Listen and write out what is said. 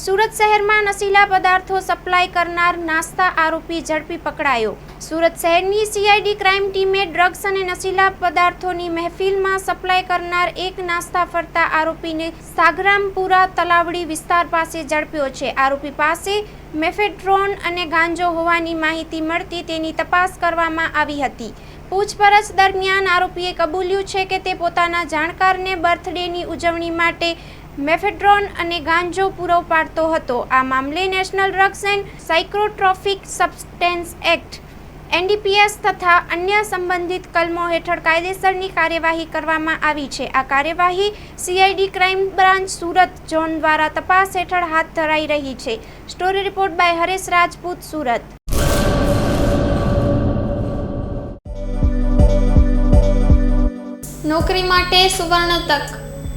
સુરત શહેરમાં નશીલા પદાર્થો સપ્લાય કરનાર નાસ્તા આરોપી ઝડપી પકડાયો. સુરત શહેરની સીઆઈડી ક્રાઇમ ટીમે ડ્રગ્સ અને નશીલા પદાર્થોની મહેફિલમાં સપ્લાય કરનાર એક નાસ્તા ફરતા આરોપીને સાગરામપુરા તલાવડી વિસ્તાર પાસે ઝડપ્યો છે. આરોપી પાસે મેફેડ્રોન અને ગાંજો હોવાની માહિતી મળતી તેની તપાસ કરવામાં આવી હતી. પૂછપરછ દરમિયાન આરોપીએ કબૂલ્યું છે કે તે પોતાના જાણકારને બર્થડેની ઉજવણી માટે મેફેડ્રોન અને ગાંજો પૂરો પાડતો હતો. આ મામલે national drugs and psychotropic substance act, NDPS તથા અન્ય સંબંધિત કલમો હેઠળ કાયદેસરની કાર્યવાહી કરવામાં આવી છે. આ કાર્યવાહી CID crime branch Surat zone દ્વારા તપાસ હેઠળ હાથ ધરાઈ રહી છે. Story report by Haresh Rajput, Surat. નોકરી માટે સુવર્ણ તક